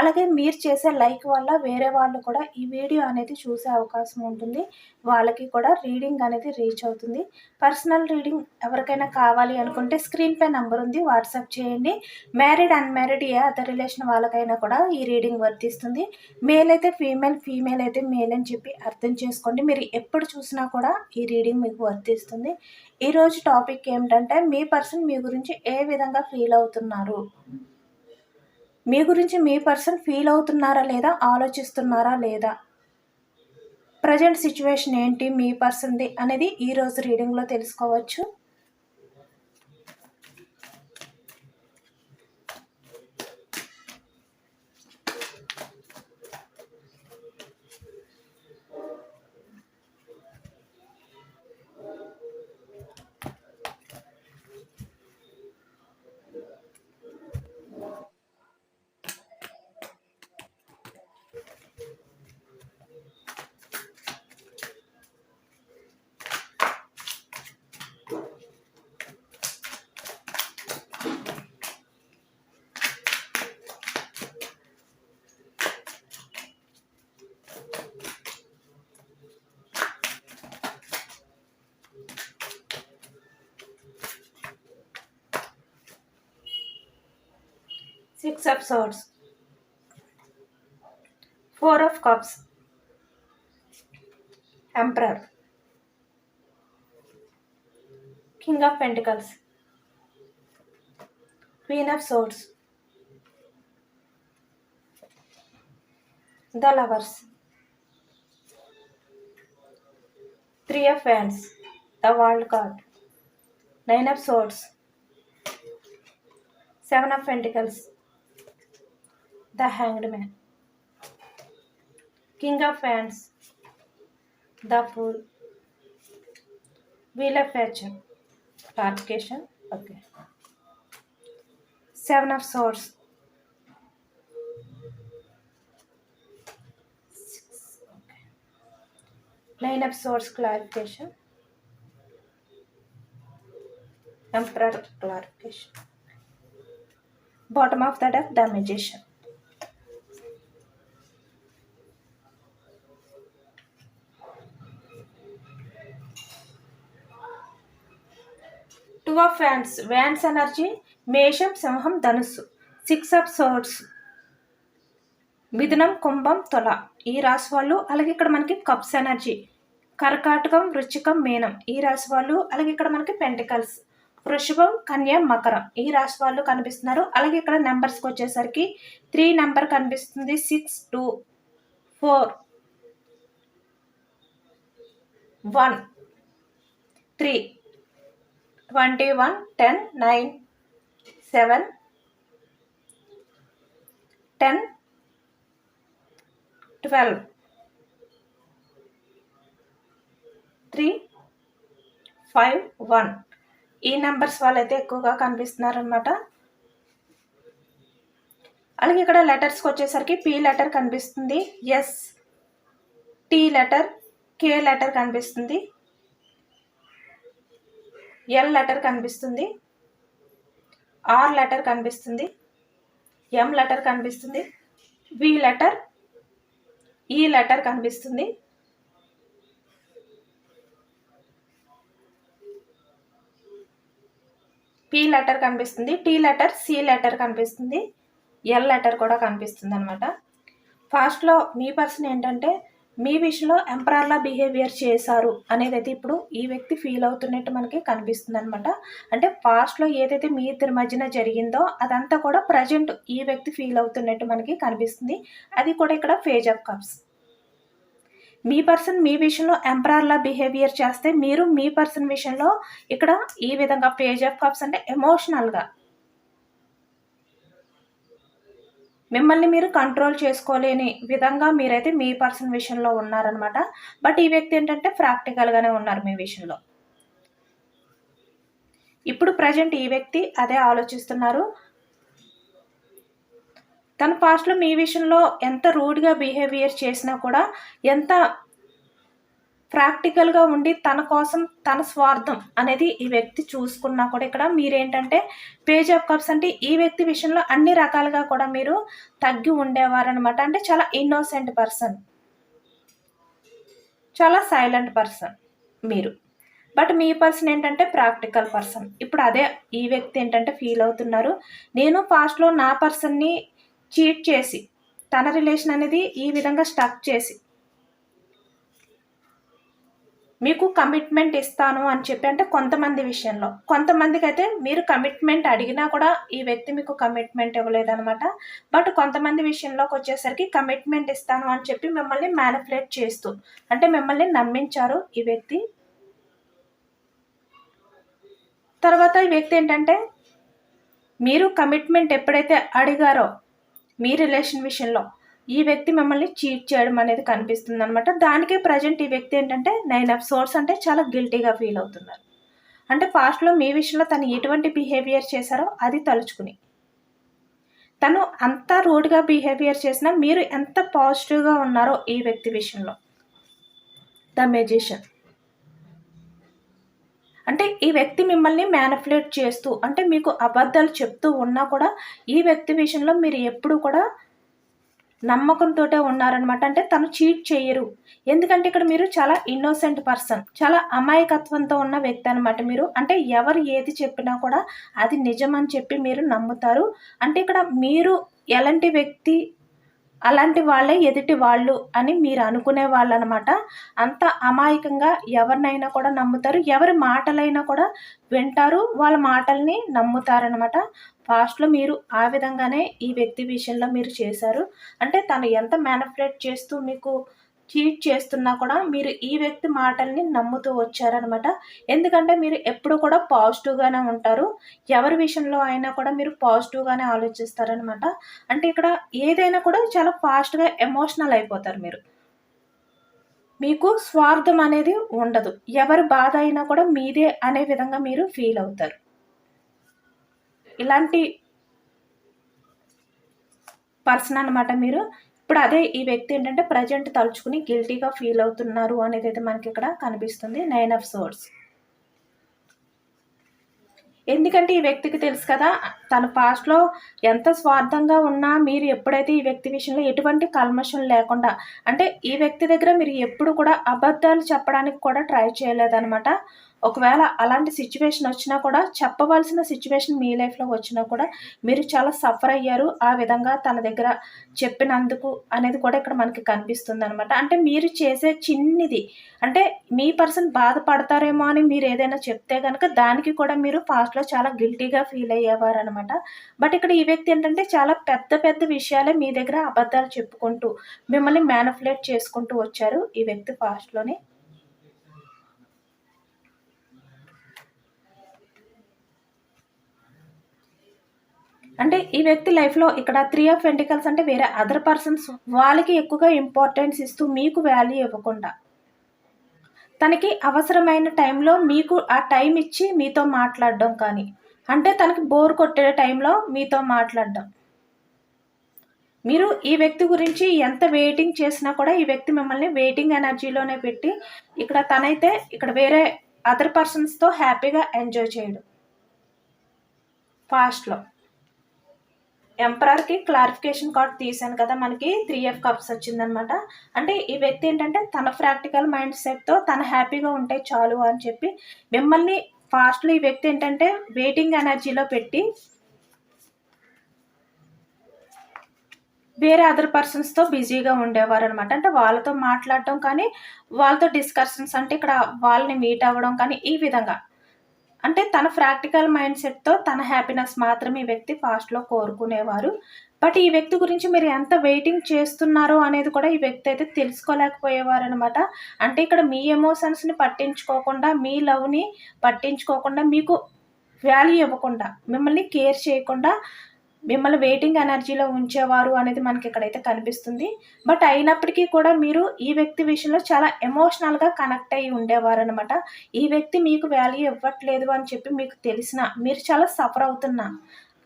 అలాగే మీరు చేసే లైక్ వల్ల వేరే వాళ్ళు కూడా ఈ వీడియో అనేది చూసే అవకాశం ఉంటుంది. వాళ్ళకి కూడా రీడింగ్ అనేది రీచ్ అవుతుంది. పర్సనల్ రీడింగ్ ఎవరికైనా కావాలి అనుకుంటే స్క్రీన్ పై నెంబర్ ఉంది. వాట్సాప్ చేయండి. మ్యారీడ్ అన్మ్యారీడ్ ఏ అదర్ రిలేషన్ వాళ్ళకైనా కూడా ఈ రీడింగ్ వర్తిస్తుంది. మేల్ అయితే ఫీమేల్ ఫీమేల్ అయితే మేల్ అని చెప్పి అర్థం చేసుకోండి. మీరు ఎప్పుడు చూసినా కూడా ఈ రీడింగ్ మీకు వర్తిస్తుంది. ఈరోజు టాపిక్ ఏమిటంటే మీ పర్సన్ మీ గురించి ఏ విధంగా ఫీల్ అవుతున్నారు? మీ గురించి మీ పర్సన్ ఫీల్ అవుతున్నారా లేదా? ఆలోచిస్తున్నారా లేదా? ప్రజెంట్ సిచ్యువేషన్ ఏంటి? మీ పర్సన్ది అనేది ఈరోజు రీడింగ్లో తెలుసుకోవచ్చు. Six of Swords, Four of Cups, Emperor, King of Pentacles, Queen of Swords, the Lovers, Three of Wands, the World card, Nine of Swords, Seven of Pentacles, the Hanged Man, King of Wands, the Fool, Wheel of Fortune, clarification, okay, Seven of Swords. Nine of Swords, clarification, Emperor, clarification, bottom of the deck, the Magician. Two of wands wands energy మేషం సింహం ధనుస్సు six of swords మిథునం కుంభం తొల ఈ రాశి వాళ్ళు అలాగే ఇక్కడ మనకి కప్స్ ఎనర్జీ కర్కాటకం వృచ్చికం మీనం ఈ రాశి వాళ్ళు అలాగే ఇక్కడ మనకి పెంటికల్స్ వృషభం కన్య మకరం ఈ రాశి వాళ్ళు కనిపిస్తున్నారు. అలాగే ఇక్కడ నెంబర్స్కి వచ్చేసరికి త్రీ నెంబర్ కనిపిస్తుంది six two four one three. Twenty one ten nine seven ten twelve three five one. ఈ నెంబర్స్ వాళ్ళైతే ఎక్కువగా కనిపిస్తున్నారనమాట అలాగే ఇక్కడ లెటర్స్కి వచ్చేసరికి పి లెటర్ కనిపిస్తుంది S T letter K letter కనిపిస్తుంది. ఎల్ లెటర్ కనిపిస్తుంది. ఆర్ లెటర్ కనిపిస్తుంది. ఎం లెటర్ కనిపిస్తుంది. వి లెటర్ ఈ లెటర్ కనిపిస్తుంది. పి లెటర్ కనిపిస్తుంది. టీ లెటర్ సి లెటర్ కనిపిస్తుంది. ఎల్ లెటర్ కూడా కనిపిస్తుంది అనమాట ఫాస్ట్లో మీ పర్సన్ ఏంటంటే మీ విషయంలో ఎంపరర్లా బిహేవియర్ చేశారు అనేది అయితే ఇప్పుడు ఈ వ్యక్తి ఫీల్ అవుతున్నట్టు మనకి కనిపిస్తుంది అనమాట అంటే పాస్ట్లో ఏదైతే మీ ఇద్దరి మధ్యన జరిగిందో అదంతా కూడా ప్రజెంట్ ఈ వ్యక్తి ఫీల్ అవుతున్నట్టు మనకి కనిపిస్తుంది. అది కూడా ఇక్కడ ఫేజ్ ఆఫ్ కప్స్ మీ పర్సన్ మీ విషయంలో ఎంపరర్లా బిహేవియర్ చేస్తే మీరు మీ పర్సన్ విషయంలో ఇక్కడ ఈ విధంగా పేజ్ ఆఫ్ కప్స్ అంటే ఎమోషనల్గా మిమ్మల్ని మీరు కంట్రోల్ చేసుకోలేని విధంగా మీరైతే మీ పర్సన్ విషయంలో ఉన్నారనమాట బట్ ఈ వ్యక్తి ఏంటంటే ప్రాక్టికల్గానే ఉన్నారు మీ విషయంలో. ఇప్పుడు ప్రజెంట్ ఈ వ్యక్తి అదే ఆలోచిస్తున్నారు. తన పాస్ట్లో మీ విషయంలో ఎంత రూడ్గా బిహేవియర్ చేసినా కూడా ఎంత ప్రాక్టికల్గా ఉండి తన కోసం తన స్వార్థం అనేది ఈ వ్యక్తి చూసుకున్నా కూడా ఇక్కడ మీరేంటంటే పేజ్ ఆఫ్ కప్స్ అంటే ఈ వ్యక్తి విషయంలో అన్ని రకాలుగా కూడా మీరు తగ్గి ఉండేవారనమాట అంటే చాలా ఇన్నోసెంట్ పర్సన్ చాలా సైలెంట్ పర్సన్ మీరు. బట్ మీ పర్సన్ ఏంటంటే ప్రాక్టికల్ పర్సన్ ఇప్పుడు అదే ఈ వ్యక్తి ఏంటంటే ఫీల్ అవుతున్నారు. నేను పాస్ట్లో నా పర్సన్ని చీట్ చేసి తన రిలేషన్ అనేది ఈ విధంగా స్టక్ చేసి మీకు కమిట్మెంట్ ఇస్తాను అని చెప్పి అంటే కొంతమంది విషయంలో. కొంతమందికి అయితే మీరు కమిట్మెంట్ అడిగినా కూడా ఈ వ్యక్తి మీకు కమిట్మెంట్ ఇవ్వలేదన్నమాట. బట్ కొంతమంది విషయంలోకి వచ్చేసరికి కమిట్మెంట్ ఇస్తాను అని చెప్పి మిమ్మల్ని మ్యానిపులేట్ చేస్తూ అంటే మిమ్మల్ని నమ్మించారు ఈ వ్యక్తి. తర్వాత ఈ వ్యక్తి ఏంటంటే మీరు కమిట్మెంట్ ఎప్పుడైతే అడిగారో మీ రిలేషన్ విషయంలో ఈ వ్యక్తి మిమ్మల్ని చీట్ చేయడం అనేది కనిపిస్తుంది అనమాట దానికే ప్రజెంట్ ఈ వ్యక్తి ఏంటంటే నైన్ ఆఫ్ సోర్స్ అంటే చాలా గిల్టీగా ఫీల్ అవుతున్నారు. అంటే పాస్ట్లో మీ విషయంలో తను ఎటువంటి బిహేవియర్ చేశారో అది తలుచుకుని. తను అంత రూడ్గా బిహేవియర్ చేసినా మీరు ఎంత పాజిటివ్గా ఉన్నారో ఈ వ్యక్తి విషయంలో. ద మెజిషియన్ అంటే ఈ వ్యక్తి మిమ్మల్ని మ్యానిపులేట్ చేస్తూ అంటే మీకు అబద్ధాలు చెప్తూ ఉన్నా కూడా ఈ వ్యక్తి విషయంలో మీరు ఎప్పుడు కూడా నమ్మకంతో ఉన్నారనమాట అంటే తను చీట్ చేయరు. ఎందుకంటే ఇక్కడ మీరు చాలా ఇన్నోసెంట్ పర్సన్ చాలా అమాయకత్వంతో ఉన్న వ్యక్తి అనమాట మీరు. అంటే ఎవరు ఏది చెప్పినా కూడా అది నిజం అని చెప్పి మీరు నమ్ముతారు. అంటే ఇక్కడ మీరు ఎలాంటి వ్యక్తి అలాంటి వాళ్ళే ఎదుటి వాళ్ళు అని మీరు అనుకునే వాళ్ళు అనమాట అంత అమాయకంగా ఎవరినైనా కూడా నమ్ముతారు. ఎవరి మాటలైనా కూడా వింటారు. వాళ్ళ మాటల్ని నమ్ముతారనమాట. ఫాస్ట్లో మీరు ఆ విధంగానే ఈ వ్యక్తి విషయంలో మీరు చేశారు. అంటే తను ఎంత మ్యానిపులేట్ చేస్తూ మీకు చీట్ చేస్తున్నా కూడా మీరు ఈ వ్యక్తి మాటల్ని నమ్ముతూ వచ్చారనమాట ఎందుకంటే మీరు ఎప్పుడు కూడా పాజిటివ్గానే ఉంటారు. ఎవరి విషయంలో అయినా కూడా మీరు పాజిటివ్గానే ఆలోచిస్తారనమాట అంటే ఇక్కడ ఏదైనా కూడా చాలా ఫాస్ట్గా ఎమోషనల్ అయిపోతారు మీరు. మీకు స్వార్థం అనేది ఉండదు. ఎవరి బాధ అయినా కూడా మీదే అనే విధంగా మీరు ఫీల్ అవుతారు. ఇలాంటి పర్సన్ అనమాట మీరు. ఇప్పుడు అదే ఈ వ్యక్తి ఏంటంటే ప్రజెంట్ తలుచుకుని గిల్టీగా ఫీల్ అవుతున్నారు అనేది అయితే మనకి ఇక్కడ కనిపిస్తుంది. నైన్ ఆఫ్ సోర్స్ ఎందుకంటే ఈ వ్యక్తికి తెలుసు కదా తన పాస్ట్లో ఎంత స్వార్థంగా ఉన్నా మీరు ఎప్పుడైతే ఈ వ్యక్తి విషయంలో ఎటువంటి కల్మషం లేకుండా అంటే ఈ వ్యక్తి దగ్గర మీరు ఎప్పుడు కూడా అబద్ధాలు చెప్పడానికి కూడా ట్రై చేయలేదనమాట ఒకవేళ అలాంటి సిచ్యువేషన్ వచ్చినా కూడా చెప్పవలసిన సిచ్యువేషన్ మీ లైఫ్లో వచ్చినా కూడా మీరు చాలా సఫర్ అయ్యారు. ఆ విధంగా తన దగ్గర చెప్పినందుకు అనేది కూడా ఇక్కడ మనకి కనిపిస్తుంది అనమాట అంటే మీరు చేసే చిన్నది అంటే మీ పర్సన్ బాధపడతారేమో అని మీరు ఏదైనా చెప్తే కనుక దానికి కూడా మీరు ఫాస్ట్లో చాలా గిల్టీగా ఫీల్ అయ్యేవారు అనమాట బట్ ఇక్కడ ఈ వ్యక్తి ఏంటంటే చాలా పెద్ద పెద్ద విషయాలే మీ దగ్గర అబద్ధాలు చెప్పుకుంటూ మిమ్మల్ని మ్యానిపులేట్ చేసుకుంటూ వచ్చారు ఈ వ్యక్తి ఫాస్ట్లోనే అంటే ఈ వ్యక్తి లైఫ్లో ఇక్కడ త్రీ ఆఫ్ వెంటికల్స్ అంటే వేరే అదర్ పర్సన్స్ వాళ్ళకి ఎక్కువగా ఇంపార్టెన్స్ ఇస్తూ మీకు వాల్యూ ఇవ్వకుండా. తనకి అవసరమైన టైంలో మీకు ఆ టైం ఇచ్చి మీతో మాట్లాడడం కానీ అంటే తనకి బోర్ కొట్టే టైంలో మీతో మాట్లాడడం మీరు ఈ వ్యక్తి గురించి ఎంత వెయిటింగ్ చేసినా కూడా ఈ వ్యక్తి మిమ్మల్ని వెయిటింగ్ ఎనర్జీలోనే పెట్టి ఇక్కడ తనైతే ఇక్కడ వేరే అదర్ పర్సన్స్తో హ్యాపీగా ఎంజాయ్ చేయడం. ఫాస్ట్లో ఎంపరర్కి క్లారిఫికేషన్ కార్డ్ తీశాను కదా మనకి త్రీ ఎఫ్ కప్స్ వచ్చిందనమాట అంటే ఈ వ్యక్తి ఏంటంటే తన ప్రాక్టికల్ మైండ్ సెట్తో తన హ్యాపీగా ఉంటే చాలు అని చెప్పి మిమ్మల్ని ఫాస్ట్లో ఈ వ్యక్తి ఏంటంటే వెయిటింగ్ ఎనర్జీలో పెట్టి వేరే అదర్ పర్సన్స్తో బిజీగా ఉండేవారు అనమాట అంటే వాళ్ళతో మాట్లాడటం కానీ వాళ్ళతో డిస్కషన్స్ అంటే ఇక్కడ వాళ్ళని మీట్ అవ్వడం కానీ ఈ విధంగా. అంటే తన ప్రాక్టికల్ మైండ్ సెట్తో తన హ్యాపీనెస్ మాత్రమే ఈ వ్యక్తి ఫాస్ట్లో కోరుకునేవారు. బట్ ఈ వ్యక్తి గురించి మీరు ఎంత వెయిటింగ్ చేస్తున్నారో అనేది కూడా ఈ వ్యక్తి అయితే తెలుసుకోలేకపోయేవారు అనమాట అంటే ఇక్కడ మీ ఎమోషన్స్ని పట్టించుకోకుండా మీ లవ్ని పట్టించుకోకుండా మీకు వాల్యూ ఇవ్వకుండా మిమ్మల్ని కేర్ చేయకుండా మిమ్మల్ని వెయిటింగ్ ఎనర్జీలో ఉంచేవారు అనేది మనకి ఇక్కడైతే కనిపిస్తుంది. బట్ అయినప్పటికీ కూడా మీరు ఈ వ్యక్తి విషయంలో చాలా ఎమోషనల్గా కనెక్ట్ అయ్యి ఉండేవారు అనమాట ఈ వ్యక్తి మీకు వాల్యూ ఇవ్వట్లేదు అని చెప్పి మీకు తెలిసిన మీరు చాలా సఫర్ అవుతున్నా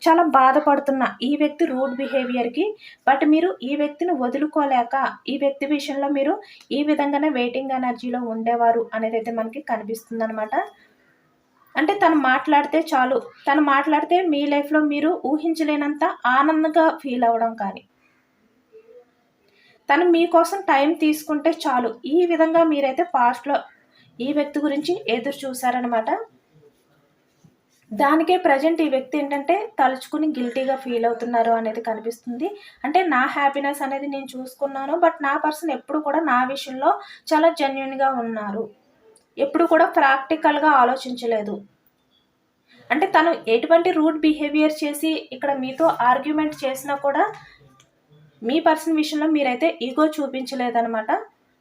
చాలా బాధపడుతున్న ఈ వ్యక్తి రూడ్ బిహేవియర్కి బట్ మీరు ఈ వ్యక్తిని వదులుకోలేక ఈ వ్యక్తి విషయంలో మీరు ఈ విధంగానే వెయిటింగ్ ఎనర్జీలో ఉండేవారు అనేది అయితే మనకి కనిపిస్తుంది అనమాట అంటే తను మాట్లాడితే చాలు. తను మాట్లాడితే మీ లైఫ్లో మీరు ఊహించలేనంత ఆనందంగా ఫీల్ అవ్వడం కానీ. తను మీకోసం టైం తీసుకుంటే చాలు. ఈ విధంగా మీరైతే పాస్ట్లో ఈ వ్యక్తి గురించి ఎదురు చూసారనమాట దానికే ప్రజెంట్ ఈ వ్యక్తి ఏంటంటే తలుచుకుని గిల్టీగా ఫీల్ అవుతున్నారు అనేది కనిపిస్తుంది. అంటే నా హ్యాపీనెస్ అనేది నేను చూసుకున్నాను బట్ నా పర్సన్ ఎప్పుడు కూడా నా విషయంలో చాలా జెన్యున్గా ఉన్నారు. ఎప్పుడు కూడా ప్రాక్టికల్గా ఆలోచించలేదు. అంటే తను ఎటువంటి రూట్ బిహేవియర్ చేసి ఇక్కడ మీతో ఆర్గ్యుమెంట్ చేసినా కూడా మీ పర్సన్ విషయంలో మీరైతే ఈగో చూపించలేదనమాట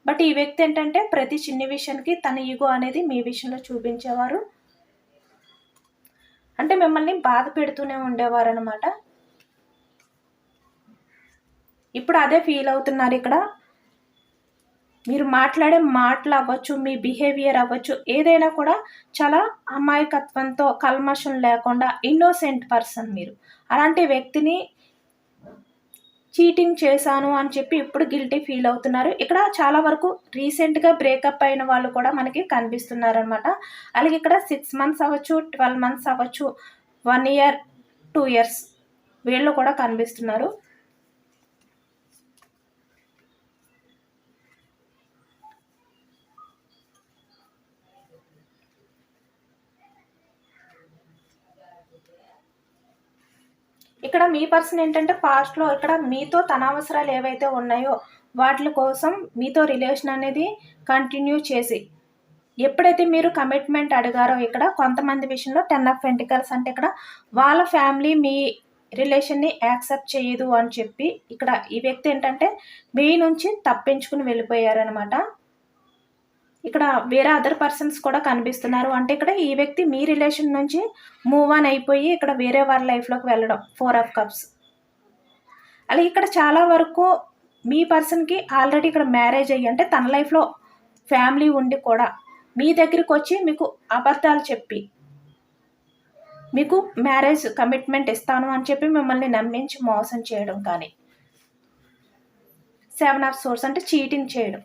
బట్ ఈ వ్యక్తి ఏంటంటే ప్రతి చిన్న విషయానికి తన ఈగో అనేది మీ విషయంలో చూపించేవారు. అంటే మిమ్మల్ని బాధ పెడుతూనే ఉండేవారు అనమాట ఇప్పుడు అదే ఫీల్ అవుతున్నారు ఇక్కడ. మీరు మాట్లాడే మాటలు అవ్వచ్చు మీ బిహేవియర్ అవ్వచ్చు ఏదైనా కూడా చాలా అమాయకత్వంతో కల్మషం లేకుండా ఇన్నోసెంట్ పర్సన్ మీరు. అలాంటి వ్యక్తిని చీటింగ్ చేశాను అని చెప్పి ఇప్పుడు గిల్టీ ఫీల్ అవుతున్నారు. ఇక్కడ చాలా వరకు రీసెంట్గా బ్రేకప్ అయిన వాళ్ళు కూడా మనకి కనిపిస్తున్నారు అనమాట అలాగే ఇక్కడ సిక్స్ మంత్స్ అవ్వచ్చు ట్వెల్వ్ మంత్స్ అవ్వచ్చు వన్ ఇయర్ టూ ఇయర్స్ వీళ్ళు కూడా కనిపిస్తున్నారు. ఇక్కడ మీ పర్సన్ ఏంటంటే పాస్ట్లో ఇక్కడ మీతో తన అవసరాలు ఏవైతే ఉన్నాయో వాటి కోసం మీతో రిలేషన్ అనేది కంటిన్యూ చేసి ఎప్పుడైతే మీరు కమిట్మెంట్ అడిగారో ఇక్కడ కొంతమంది విషయంలో టెన్ ఆఫ్ పెంటికల్స్ అంటే ఇక్కడ వాళ్ళ ఫ్యామిలీ మీ రిలేషన్ని యాక్సెప్ట్ చేయదు అని చెప్పి ఇక్కడ ఈ వ్యక్తి ఏంటంటే మీ నుంచి తప్పించుకుని వెళ్ళిపోయారనమాట ఇక్కడ వేరే అదర్ పర్సన్స్ కూడా కనిపిస్తున్నారు. అంటే ఇక్కడ ఈ వ్యక్తి మీ రిలేషన్ నుంచి మూవ్ ఆన్ అయిపోయి ఇక్కడ వేరే వాళ్ళ లైఫ్లోకి వెళ్ళడం. ఫోర్ ఆఫ్ కప్స్ అలాగే ఇక్కడ చాలా వరకు మీ పర్సన్కి ఆల్రెడీ ఇక్కడ మ్యారేజ్ అయ్యి అంటే తన లైఫ్లో ఫ్యామిలీ ఉండి కూడా మీ దగ్గరికి వచ్చి మీకు అబద్ధాలు చెప్పి మీకు మ్యారేజ్ కమిట్మెంట్ ఇస్తాను అని చెప్పి మిమ్మల్ని నమ్మించి మోసం చేయడం కానీ సెవెన్ ఆఫ్ సోర్స్ అంటే చీటింగ్ చేయడం.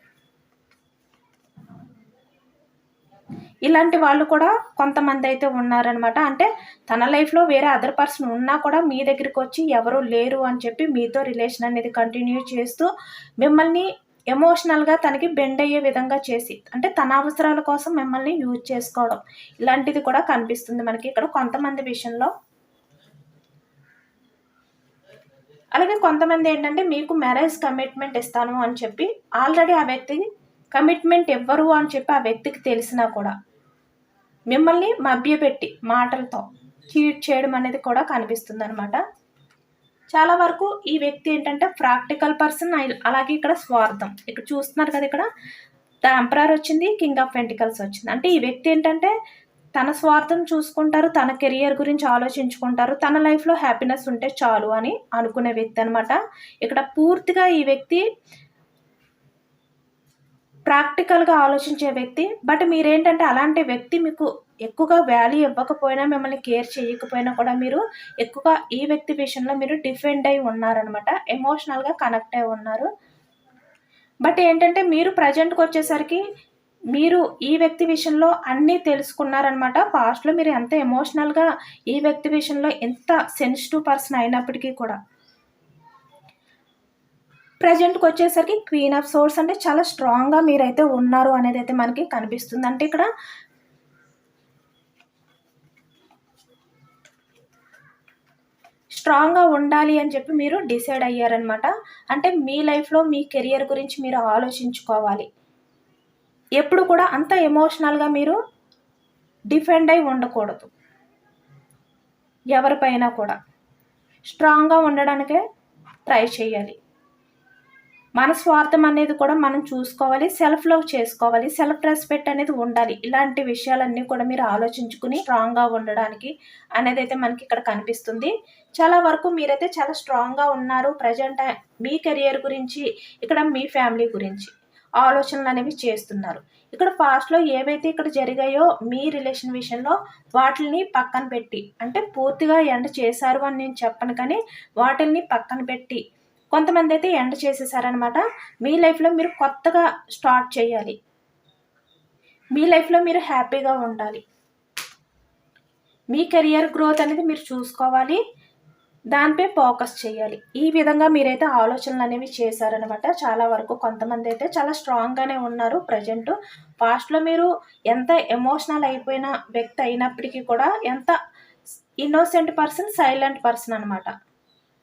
ఇలాంటి వాళ్ళు కూడా కొంతమంది అయితే ఉన్నారనమాట అంటే తన లైఫ్లో వేరే అదర్ పర్సన్ ఉన్నా కూడా మీ దగ్గరికి వచ్చి ఎవరు లేరు అని చెప్పి మీతో రిలేషన్ అనేది కంటిన్యూ చేస్తూ మిమ్మల్ని ఎమోషనల్గా తనకి బెండ్ అయ్యే విధంగా చేసి అంటే తన అవసరాల కోసం మిమ్మల్ని యూజ్ చేసుకోవడం ఇలాంటిది కూడా కనిపిస్తుంది మనకి ఇక్కడ కొంతమంది విషయంలో. అలాగే కొంతమంది ఏంటంటే మీకు మ్యారేజ్ కమిట్మెంట్ ఇస్తాను అని చెప్పి ఆల్రెడీ ఆ వ్యక్తి కమిట్మెంట్ ఇవ్వరు అని చెప్పి ఆ వ్యక్తికి తెలిసినా కూడా మిమ్మల్ని మభ్యపెట్టి మాటలతో చీట్ చేయడం అనేది కూడా కనిపిస్తుంది అనమాట చాలా వరకు ఈ వ్యక్తి ఏంటంటే ప్రాక్టికల్ పర్సన్ అలాగే ఇక్కడ స్వార్థం. ఇక్కడ చూస్తున్నారు కదా ఇక్కడ ద ఎంపరర్ వచ్చింది కింగ్ ఆఫ్ పెంటికల్స్ వచ్చింది. అంటే ఈ వ్యక్తి ఏంటంటే తన స్వార్థం చూసుకుంటారు తన కెరియర్ గురించి ఆలోచించుకుంటారు తన లైఫ్లో హ్యాపీనెస్ ఉంటే చాలు అని అనుకునే వ్యక్తి అనమాట ఇక్కడ పూర్తిగా ఈ వ్యక్తి ప్రాక్టికల్గా ఆలోచించే వ్యక్తి. బట్ మీరేంటంటే అలాంటి వ్యక్తి మీకు ఎక్కువగా వాల్యూ ఇవ్వకపోయినా మిమ్మల్ని కేర్ చేయకపోయినా కూడా మీరు ఎక్కువగా ఈ వ్యక్తి విషయంలో మీరు డిఫెండ్ అయి ఉన్నారనమాట. ఎమోషనల్గా కనెక్ట్ అయి ఉన్నారు. బట్ ఏంటంటే మీరు ప్రజెంట్కి వచ్చేసరికి మీరు ఈ వ్యక్తి విషయంలో అన్నీ తెలుసుకున్నారనమాట. పాస్ట్లో మీరు ఎంత ఎమోషనల్గా ఈ వ్యక్తి విషయంలో ఎంత సెన్సిటివ్ పర్సన్ అయినప్పటికీ కూడా. ప్రజెంట్కి వచ్చేసరికి క్వీన్ ఆఫ్ సోర్స్ అంటే చాలా స్ట్రాంగ్గా మీరైతే ఉన్నారు అనేది అయితే మనకి కనిపిస్తుంది. అంటే ఇక్కడ స్ట్రాంగ్గా ఉండాలి అని చెప్పి మీరు డిసైడ్ అయ్యారనమాట అంటే మీ లైఫ్లో మీ కెరియర్ గురించి మీరు ఆలోచించుకోవాలి. ఎప్పుడు కూడా అంత ఎమోషనల్గా మీరు డిఫెండ్ అయి ఉండకూడదు. ఎవరిపైనా కూడా. స్ట్రాంగ్గా ఉండడానికే ట్రై చేయాలి. మన స్వార్థం అనేది కూడా మనం చూసుకోవాలి సెల్ఫ్ లవ్ చేసుకోవాలి సెల్ఫ్ రెస్పెక్ట్ అనేది ఉండాలి. ఇలాంటి విషయాలన్నీ కూడా మీరు ఆలోచించుకుని స్ట్రాంగ్గా ఉండడానికి అనేది అయితే మనకి ఇక్కడ కనిపిస్తుంది. చాలా వరకు మీరైతే చాలా స్ట్రాంగ్గా ఉన్నారు ప్రజెంట్ మీ కెరియర్ గురించి ఇక్కడ మీ ఫ్యామిలీ గురించి ఆలోచనలు అనేవి చేస్తున్నారు. ఇక్కడ పాస్ట్లో ఏవైతే ఇక్కడ జరిగాయో మీ రిలేషన్ విషయంలో వాటిని పక్కన పెట్టి అంటే పూర్తిగా ఎండ చేశారు అని నేను చెప్పను కానీ వాటిని పక్కన పెట్టి కొంతమంది అయితే ఎండ్ చేసేసారనమాట మీ లైఫ్లో మీరు కొత్తగా స్టార్ట్ చేయాలి. మీ లైఫ్లో మీరు హ్యాపీగా ఉండాలి. మీ కెరియర్ గ్రోత్ అనేది మీరు చూసుకోవాలి. దానిపై ఫోకస్ చేయాలి. ఈ విధంగా మీరైతే ఆలోచనలు అనేవి చేశారనమాట చాలా వరకు కొంతమంది అయితే చాలా స్ట్రాంగ్గానే ఉన్నారు ప్రజెంట్. పాస్ట్లో మీరు ఎంత ఎమోషనల్ అయిపోయిన వ్యక్తి అయినప్పటికీ కూడా ఎంత ఇన్నోసెంట్ పర్సన్ సైలెంట్ పర్సన్ అనమాట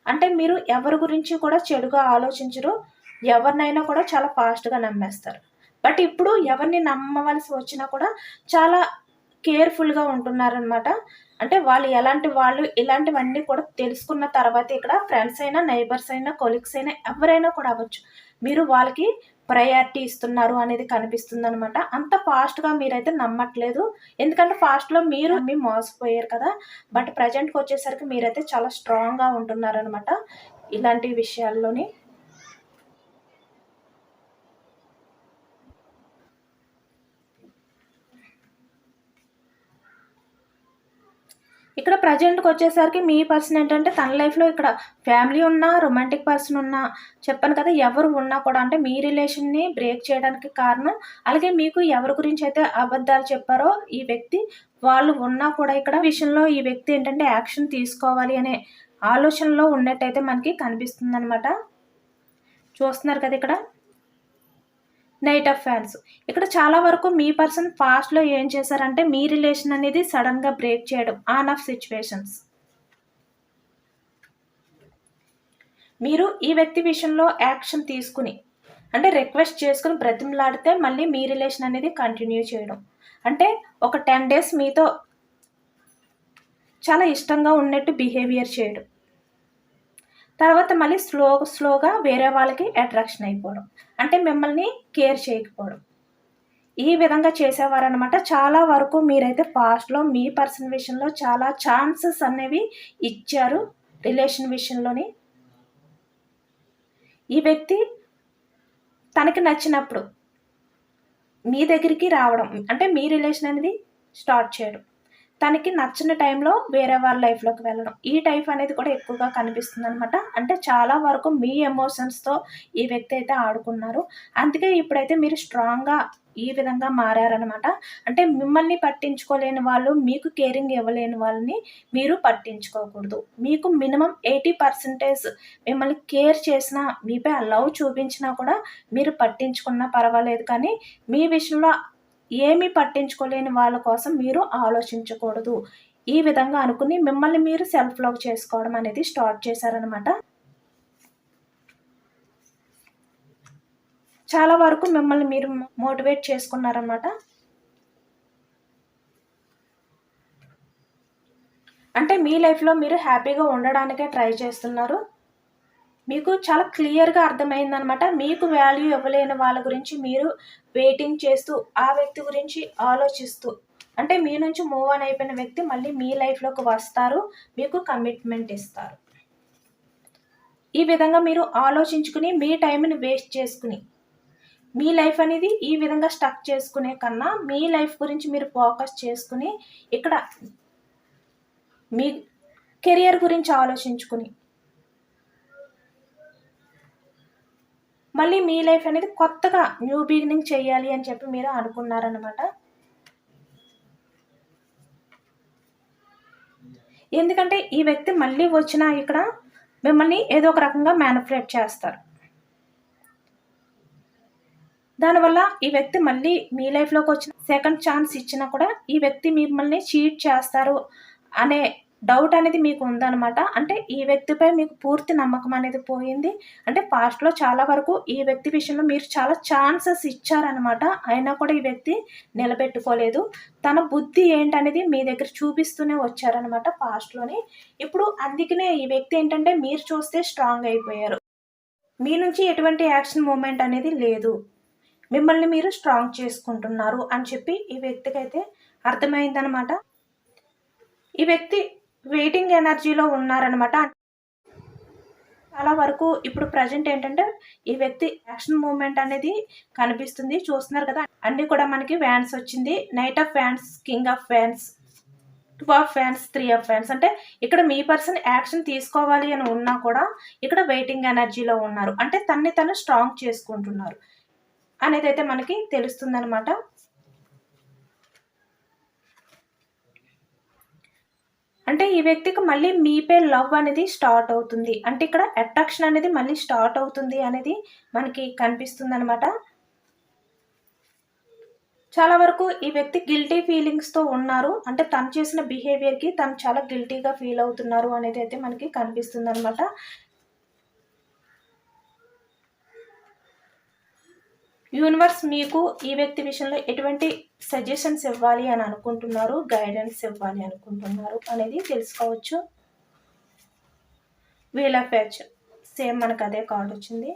అంటే మీరు ఎవరి గురించి కూడా చెడుగా ఆలోచించరు ఎవరినైనా కూడా చాలా ఫాస్ట్గా నమ్మేస్తారు. బట్ ఇప్పుడు ఎవరిని నమ్మవలసి వచ్చినా కూడా చాలా కేర్ఫుల్గా ఉంటున్నారనమాట అంటే వాళ్ళు ఎలాంటి వాళ్ళు ఇలాంటివన్నీ కూడా తెలుసుకున్న తర్వాత ఇక్కడ ఫ్రెండ్స్ అయినా నైబర్స్ అయినా కొలీగ్స్ అయినా ఎవరైనా కూడా అవ్వచ్చు. మీరు వాళ్ళకి ప్రయారిటీ ఇస్తున్నారు అనేది కనిపిస్తుంది అనమాట అంత ఫాస్ట్గా మీరైతే నమ్మట్లేదు. ఎందుకంటే ఫాస్ట్లో మీరు మీ మోసపోయారు కదా. బట్ ప్రజెంట్కి వచ్చేసరికి మీరైతే చాలా స్ట్రాంగ్గా ఉంటున్నారనమాట ఇలాంటి విషయాల్లోని. ఇక్కడ ప్రజెంట్కి వచ్చేసరికి మీ పర్సన్ ఏంటంటే తన లైఫ్లో ఇక్కడ ఫ్యామిలీ ఉన్నా రొమాంటిక్ పర్సన్ ఉన్నా చెప్పాను కదా ఎవరు ఉన్నా కూడా అంటే మీ రిలేషన్ని బ్రేక్ చేయడానికి కారణం. అలాగే మీకు ఎవరి గురించి అయితే అబద్ధాలు చెప్పారో ఈ వ్యక్తి వాళ్ళు ఉన్నా కూడా ఇక్కడ విషయంలో ఈ వ్యక్తి ఏంటంటే యాక్షన్ తీసుకోవాలి అనే ఆలోచనలో ఉన్నట్టయితే మనకి కనిపిస్తుంది అనమాట చూస్తున్నారు కదా ఇక్కడ. నైట్ ఆఫ్ ఫ్యాన్స్. ఇక్కడ చాలా వరకు మీ పర్సన్ పాస్ట్లో ఏం చేశారంటే మీ రిలేషన్ అనేది సడన్గా బ్రేక్ చేయడం ఆన్ ఆఫ్ సిచ్యువేషన్స్. మీరు ఈ వ్యక్తి విషయంలో యాక్షన్ తీసుకుని అంటే రిక్వెస్ట్ చేసుకుని బ్రతిమలాడితే మళ్ళీ మీ రిలేషన్ అనేది కంటిన్యూ చేయడం. అంటే ఒక టెన్ డేస్ మీతో చాలా ఇష్టంగా ఉన్నట్టు బిహేవియర్ చేయడం. తర్వాత మళ్ళీ స్లో స్లోగా వేరే వాళ్ళకి అట్రాక్షన్ అయిపోవడం. అంటే మిమ్మల్ని కేర్ చేయకపోవడం. ఈ విధంగా చేసేవారనమాట చాలా వరకు మీరైతే పాస్ట్లో మీ పర్సన్ విషయంలో చాలా ఛాన్సెస్ అనేవి ఇచ్చారు రిలేషన్ విషయంలోని. ఈ వ్యక్తి తనకి నచ్చినప్పుడు మీ దగ్గరికి రావడం అంటే మీ రిలేషన్ అనేది స్టార్ట్ చేయడం. తనకి నచ్చిన టైంలో వేరే వాళ్ళ లైఫ్లోకి వెళ్ళడం. ఈ టైప్ అనేది కూడా ఎక్కువగా కనిపిస్తుంది అనమాట అంటే చాలా వరకు మీ ఎమోషన్స్తో ఈ వ్యక్తి అయితే ఆడుకున్నారు. అందుకే ఇప్పుడైతే మీరు స్ట్రాంగ్గా ఈ విధంగా మారారనమాట అంటే మిమ్మల్ని పట్టించుకోలేని వాళ్ళు మీకు కేరింగ్ ఇవ్వలేని వాళ్ళని మీరు పట్టించుకోకూడదు. మీకు మినిమం ఎయిటీ పర్సెంటేజ్ మిమ్మల్ని కేర్ చేసినా మీపై లవ్ చూపించినా కూడా మీరు పట్టించుకున్నా పర్వాలేదు. కానీ మీ విషయంలో ఏమీ పట్టించుకోలేని వాళ్ళ కోసం మీరు ఆలోచించకూడదు. ఈ విధంగా అనుకుని మిమ్మల్ని మీరు సెల్ఫ్ లవ్ చేసుకోవడం అనేది స్టార్ట్ చేశారనమాట చాలా వరకు మిమ్మల్ని మీరు మోటివేట్ చేసుకున్నారనమాట అంటే మీ లైఫ్లో మీరు హ్యాపీగా ఉండడానికే ట్రై చేస్తున్నారు. మీకు చాలా క్లియర్గా అర్థమైందనమాట మీకు వాల్యూ ఇవ్వలేని వాళ్ళ గురించి మీరు వెయిటింగ్ చేస్తూ ఆ వ్యక్తి గురించి ఆలోచిస్తూ అంటే మీ నుంచి మూవ్ ఆన్ అయిపోయిన వ్యక్తి మళ్ళీ మీ లైఫ్లోకి వస్తారు మీకు కమిట్మెంట్ ఇస్తారు. ఈ విధంగా మీరు ఆలోచించుకుని మీ టైంని వేస్ట్ చేసుకుని మీ లైఫ్ అనేది ఈ విధంగా స్టక్ చేసుకునే కన్నా మీ లైఫ్ గురించి మీరు ఫోకస్ చేసుకుని ఇక్కడ మీ కెరియర్ గురించి ఆలోచించుకుని మళ్ళీ మీ లైఫ్ అనేది కొత్తగా న్యూ బిగినింగ్ చేయాలి అని చెప్పి మీరు అనుకున్నారనమాట ఎందుకంటే ఈ వ్యక్తి మళ్ళీ వచ్చిన ఇక్కడ మిమ్మల్ని ఏదో ఒక రకంగా మ్యానిపులేట్ చేస్తారు. దానివల్ల ఈ వ్యక్తి మళ్ళీ మీ లైఫ్లోకి వచ్చిన సెకండ్ ఛాన్స్ ఇచ్చినా కూడా ఈ వ్యక్తి మిమ్మల్ని చీట్ చేస్తారు అనే డౌట్ అనేది మీకు ఉందనమాట అంటే ఈ వ్యక్తిపై మీకు పూర్తి నమ్మకం అనేది పోయింది. అంటే పాస్ట్లో చాలా వరకు ఈ వ్యక్తి విషయంలో మీరు చాలా ఛాన్సెస్ ఇచ్చారనమాట అయినా కూడా ఈ వ్యక్తి నిలబెట్టుకోలేదు. తన బుద్ధి ఏంటనేది మీ దగ్గర చూపిస్తూనే వచ్చారనమాట పాస్ట్లోని ఇప్పుడు అందుకనే ఈ వ్యక్తి ఏంటంటే మీరు చూస్తే స్ట్రాంగ్ అయిపోయారు. మీ నుంచి ఎటువంటి యాక్షన్ మూమెంట్ అనేది లేదు. మిమ్మల్ని మీరు స్ట్రాంగ్ చేసుకుంటున్నారు అని చెప్పి ఈ వ్యక్తికి అయితే అర్థమైందనమాట ఈ వ్యక్తి వెయిటింగ్ ఎనర్జీలో ఉన్నారనమాట చాలా వరకు ఇప్పుడు ప్రజెంట్ ఏంటంటే ఈ వ్యక్తి యాక్షన్ మూమెంట్ అనేది కనిపిస్తుంది. చూస్తున్నారు కదా అన్ని కూడా మనకి వ్యాన్స్ వచ్చింది. Night of fans king of fans two of fans three of fans. అంటే ఇక్కడ మీ పర్సన్ యాక్షన్ తీసుకోవాలి అని ఉన్నా కూడా ఇక్కడ వెయిటింగ్ ఎనర్జీలో ఉన్నారు. అంటే తన్ని తను స్ట్రాంగ్ చేసుకుంటున్నారు. అనేది అయితే మనకి తెలుస్తుంది అంటే ఈ వ్యక్తికి మళ్ళీ మీపై లవ్ అనేది స్టార్ట్ అవుతుంది. అంటే ఇక్కడ అట్రాక్షన్ అనేది మళ్ళీ స్టార్ట్ అవుతుంది అనేది మనకి కనిపిస్తుంది అనమాట చాలా వరకు ఈ వ్యక్తి గిల్టీ ఫీలింగ్స్తో ఉన్నారు. అంటే తను చేసిన బిహేవియర్కి తను చాలా గిల్టీగా ఫీల్ అవుతున్నారు అనేది అయితే మనకి కనిపిస్తుంది అనమాట యూనివర్స్ మీకు ఈ వ్యక్తి విషయంలో ఎటువంటి సజెషన్స్ ఇవ్వాలి అని అనుకుంటున్నారు గైడెన్స్ ఇవ్వాలి అనుకుంటున్నారు అనేది తెలుసుకోవచ్చు. వీల్ ఆఫ్ ప్యాచ్ సేమ్ మనకు అదే కార్డ్ వచ్చింది.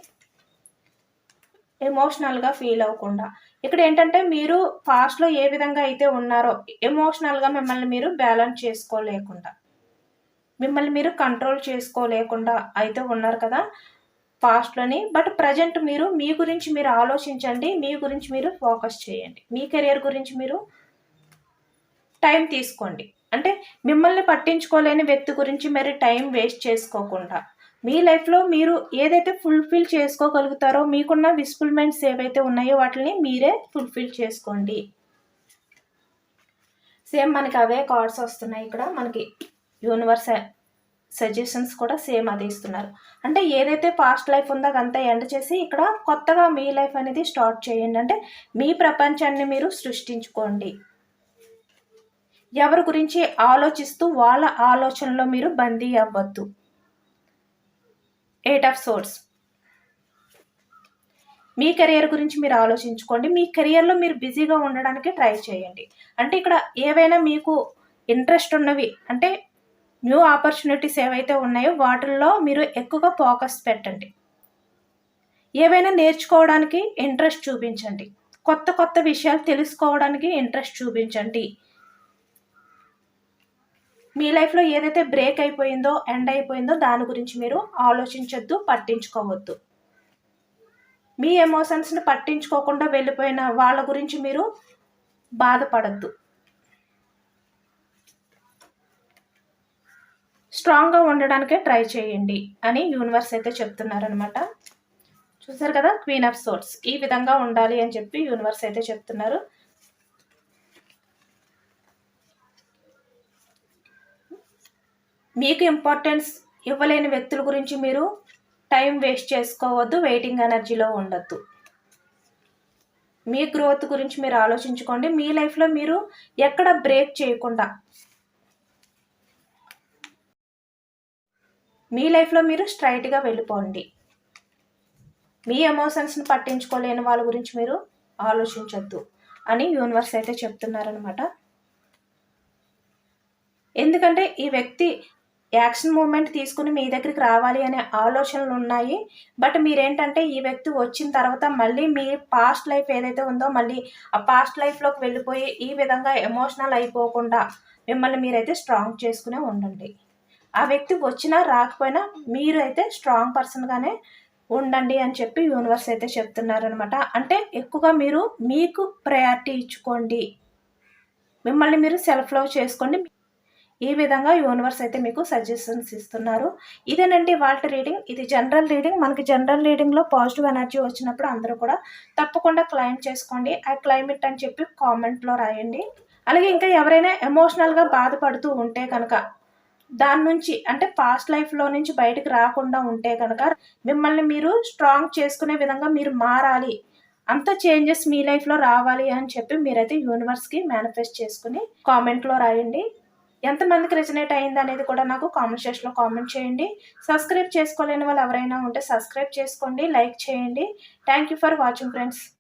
ఎమోషనల్గా ఫీల్ అవ్వకుండా. ఇక్కడ ఏంటంటే మీరు ఫాస్ట్లో ఏ విధంగా అయితే ఉన్నారో ఎమోషనల్గా మిమ్మల్ని మీరు బ్యాలెన్స్ చేసుకోలేకుండా. మిమ్మల్ని మీరు కంట్రోల్ చేసుకోలేకుండా అయితే ఉన్నారు కదా. పాస్ట్లోని బట్ ప్రజెంట్ మీరు మీ గురించి మీరు ఆలోచించండి మీ గురించి మీరు ఫోకస్ చేయండి. మీ కెరియర్ గురించి మీరు టైం తీసుకోండి. అంటే మిమ్మల్ని పట్టించుకోలేని వ్యక్తి గురించి మరి టైం వేస్ట్ చేసుకోకుండా. మీ లైఫ్లో మీరు ఏదైతే ఫుల్ఫిల్ చేసుకోగలుగుతారో మీకున్న విస్ఫుల్మెంట్స్ ఏవైతే ఉన్నాయో వాటిని మీరే ఫుల్ఫిల్ చేసుకోండి. సేమ్ మనకి అవే కార్డ్స్ వస్తున్నాయి ఇక్కడ. మనకి యూనివర్స్ సజెషన్స్ కూడా సేమ్ అది ఇస్తున్నారు. అంటే ఏదైతే పాస్ట్ లైఫ్ ఉందో అదంతా ఎండ్ చేసి ఇక్కడ కొత్తగా మీ లైఫ్ అనేది స్టార్ట్ చేయండి. అంటే మీ ప్రపంచాన్ని మీరు సృష్టించుకోండి. ఎవరి గురించి ఆలోచిస్తూ వాళ్ళ ఆలోచనలో మీరు బందీ అవ్వద్దు. ఎయిట్ ఆఫ్ సోర్స్ మీ కెరియర్ గురించి మీరు ఆలోచించుకోండి. మీ కెరియర్లో మీరు బిజీగా ఉండడానికి ట్రై చేయండి. అంటే ఇక్కడ ఏవైనా మీకు ఇంట్రెస్ట్ ఉన్నవి అంటే న్యూ ఆపర్చునిటీస్ ఏవైతే ఉన్నాయో వాటిల్లో మీరు ఎక్కువగా ఫోకస్ పెట్టండి. ఏవైనా నేర్చుకోవడానికి ఇంట్రెస్ట్ చూపించండి. కొత్త కొత్త విషయాలు తెలుసుకోవడానికి ఇంట్రెస్ట్ చూపించండి. మీ లైఫ్లో ఏదైతే బ్రేక్ అయిపోయిందో ఎండ్ అయిపోయిందో దాని గురించి మీరు ఆలోచించొద్దు పట్టించుకోవద్దు. మీ ఎమోషన్స్ని పట్టించుకోకుండా వెళ్ళిపోయిన వాళ్ళ గురించి మీరు బాధపడద్దు. స్ట్రాంగ్గా ఉండడానికే ట్రై చేయండి అని యూనివర్స్ అయితే చెప్తున్నారనమాట చూసారు కదా? క్వీన్ ఆఫ్ సోర్స్ ఈ విధంగా ఉండాలి అని చెప్పి యూనివర్స్ అయితే చెప్తున్నారు. మీకు ఇంపార్టెన్స్ ఇవ్వలేని వ్యక్తుల గురించి మీరు టైం వేస్ట్ చేసుకోవద్దు వెయిటింగ్ ఎనర్జీలో ఉండొద్దు. మీ గ్రోత్ గురించి మీరు ఆలోచించుకోండి. మీ లైఫ్లో మీరు ఎక్కడ బ్రేక్ చేయకుండా మీ లైఫ్లో మీరు స్ట్రైట్గా వెళ్ళిపోండి. మీ ఎమోషన్స్ని పట్టించుకోలేని వాళ్ళ గురించి మీరు ఆలోచించొద్దు అని యూనివర్స్ అయితే చెప్తున్నారనమాట ఎందుకంటే ఈ వ్యక్తి యాక్షన్ మూమెంట్ తీసుకుని మీ దగ్గరికి రావాలి అనే ఆలోచనలు ఉన్నాయి. బట్ మీరేంటంటే ఈ వ్యక్తి వచ్చిన తర్వాత మళ్ళీ మీ పాస్ట్ లైఫ్ ఏదైతే ఉందో మళ్ళీ ఆ పాస్ట్ లైఫ్లోకి వెళ్ళిపోయి ఈ విధంగా ఎమోషనల్ అయిపోకుండా మిమ్మల్ని మీరైతే స్ట్రాంగ్ చేసుకునే ఉండండి. ఆ వ్యక్తి వచ్చినా రాకపోయినా మీరు అయితే స్ట్రాంగ్ పర్సన్గానే ఉండండి అని చెప్పి యూనివర్స్ అయితే చెప్తున్నారనమాట అంటే ఎక్కువగా మీరు మీకు ప్రయారిటీ ఇచ్చుకోండి. మిమ్మల్ని మీరు సెల్ఫ్ లవ్ చేసుకోండి. ఈ విధంగా యూనివర్స్ అయితే మీకు సజెషన్స్ ఇస్తున్నారు. ఇదేనండి వాళ్ళ రీడింగ్. ఇది జనరల్ రీడింగ్. మనకి జనరల్ రీడింగ్లో పాజిటివ్ ఎనర్జీ వచ్చినప్పుడు అందరూ కూడా తప్పకుండా క్లైమ్ చేసుకోండి. ఆ క్లైమేట్ అని చెప్పి కామెంట్లో రాయండి. అలాగే ఇంకా ఎవరైనా ఎమోషనల్గా బాధపడుతూ ఉంటే కనుక దాని నుంచి అంటే పాస్ట్ లైఫ్లో నుంచి బయటకు రాకుండా ఉంటే కనుక మిమ్మల్ని మీరు స్ట్రాంగ్ చేసుకునే విధంగా మీరు మారాలి. అంత చేంజెస్ మీ లైఫ్లో రావాలి అని చెప్పి మీరైతే యూనివర్స్కి మేనిఫెస్ట్ చేసుకుని కామెంట్లో రాయండి. ఎంతమందికి రెజనేట్ అయింది అనేది కూడా నాకు కామెంట్ సెక్షన్లో కామెంట్ చేయండి. సబ్స్క్రైబ్ చేసుకోలేని వాళ్ళు ఎవరైనా ఉంటే సబ్స్క్రైబ్ చేసుకోండి లైక్ చేయండి. Thank you for watching friends